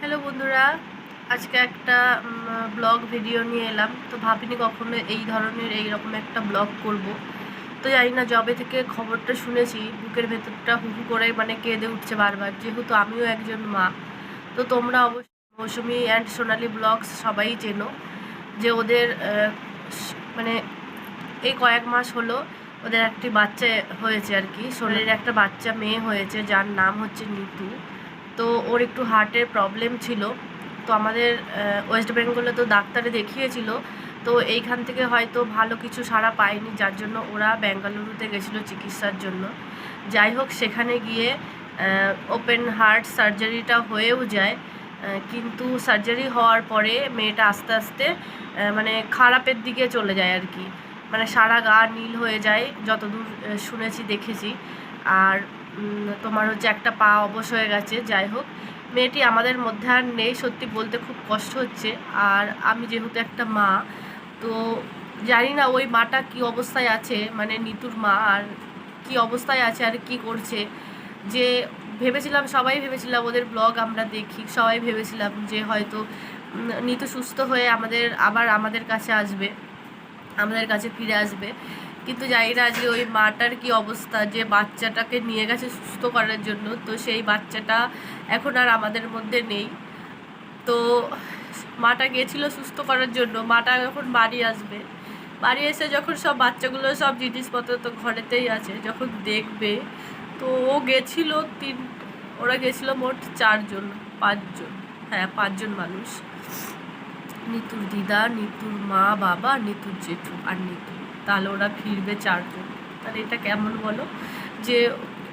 Hello বন্ধুরা, আজকে একটা ব্লগ ভিডিও নিয়ে এলাম। তো ভাবিনি কখনো এই ধরনের, এই রকম একটা ব্লগ করব। তো জানি না জবে থেকে খবরটা শুনেছি, বুকের ভেতরটা হুহু করে মানে কেঁদে উঠছে বারবার। যেহেতু আমিও একজন মা, তো তোমরা অবশ্যই মৌসুমি অ্যান্ড সোনালি ব্লগস সবাই চেনো। যে ওদের মানে এই কয়েক মাস হলো ওদের একটি বাচ্চা হয়েছে আর কি। শরীরে একটা বাচ্চা মেয়ে হয়েছে, যার নাম হচ্ছে নিতু। তো ওর একটু হার্টের প্রবলেম ছিল। তো আমাদের ওয়েস্ট বেঙ্গলে তো ডাক্তারে দেখিয়েছিল। তো এইখান থেকে হয়তো ভালো কিছু সাড়া পায়নি, যার জন্য ওরা বেঙ্গালুরুতে গেছিল চিকিৎসার জন্য। যাই হোক, সেখানে গিয়ে ওপেন হার্ট সার্জারিটা হয়েও যায়। কিন্তু সার্জারি হওয়ার পরে মেয়েটা আস্তে আস্তে মানে খারাপের দিকে চলে যায় আর কি। মানে সারা গা নীল হয়ে যায়, যতদূর শুনেছি, দেখেছি। আর তোমার হচ্ছে একটা পা অবশ হয়ে গেছে, যাই হোক। মেয়েটি আমাদের মধ্যে আর নেই, সত্যি বলতে খুব কষ্ট হচ্ছে। আর আমি যেহেতু একটা মা, তো জানি না ওই মাটা কি অবস্থায় আছে মানে নিতুর মা, আর কি অবস্থায় আছে, আর কি করছে। যে ভেবেছিলাম, সবাই ভেবেছিলাম, ওদের ব্লগ আমরা দেখি, সবাই ভেবেছিলাম যে হয়তো নিতু সুস্থ হয়ে আমাদের, আবার আমাদের কাছে আসবে, আমাদের কাছে ফিরে আসবে। কিন্তু জানি না যে ওই মাটার কি অবস্থা, যে বাচ্চাটাকে নিয়ে গেছে সুস্থ করার জন্য, তো সেই বাচ্চাটা এখন আর আমাদের মধ্যে নেই। তো মাটা গেছিল সুস্থ করার জন্য, মাটা এখন বাড়ি আসবে। বাড়ি এসে যখন সব বাচ্চাগুলো সব জিনিসপত্র তো ঘরেতেই আছে, যখন দেখবে, তো ও গেছিল তিন, ওরা গেছিল মোট চারজন, পাঁচজন হ্যাঁ পাঁচজন মানুষ। নিতুর দিদা, নিতুর মা বাবা, নিতুর জেঠু আর নিতু। তাহলে ওরা ফিরবে চারজন। তাহলে এটা কেমন বলো? যে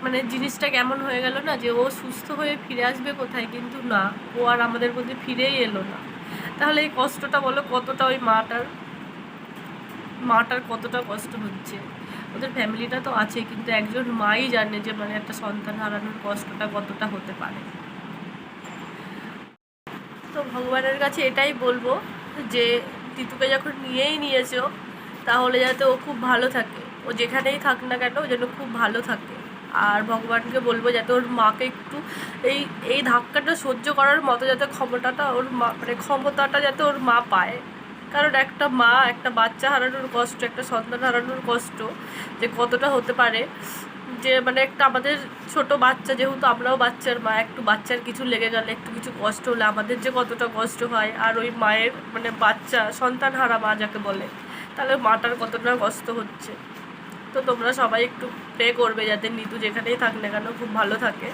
মানে জিনিসটা কেমন হয়ে গেল না, যে ও সুস্থ হয়ে ফিরে আসবে কোথায়? কিন্তু না, ও আর আমাদের মধ্যে ফিরেই এলো না। তাহলে এই কষ্টটা বলো, কতটা ওই মাটার মাটার কতটা কষ্ট হচ্ছে? ওদের ফ্যামিলিটা তো আছে, কিন্তু একজন মাই জানে যে মানে একটা সন্তান হারানোর কষ্টটা কতটা হতে পারে। তো ভগবানের কাছে এটাই বলব যে, তিতুকে যখন নিয়েই নিয়েছো তাহলে যাতে ও খুব ভালো থাকে। ও যেখানেই থাক না কেন ও যেন খুব ভালো থাকে। আর ভগবানকে বলব যাতে ওর মাকে একটু এই এই ধাক্কাটা সহ্য করার মতো যাতে ক্ষমতাটা ওর মা মানে ক্ষমতাটা যাতে ওর মা পায়। কারণ একটা মা, একটা বাচ্চা হারানোর কষ্ট, একটা সন্তান হারানোর কষ্ট যে কতটা হতে পারে, যে মানে একটা আমাদের ছোট বাচ্চা, যেহেতু আমরাও বাচ্চার মা, একটু বাচ্চার কিছু লেগে গেলে, একটু কিছু কষ্ট হলে আমাদের যে কতটা কষ্ট হয়। আর ওই মায়ের মানে বাচ্চা, সন্তান হারা মা যাকে বলে তাহলে মাটার কতটা কষ্ট হচ্ছে। তো তোমরা সবাই একটু প্রে করবে যাতে নিতু যেখানেই থাক না কেন খুব ভালো থাকে।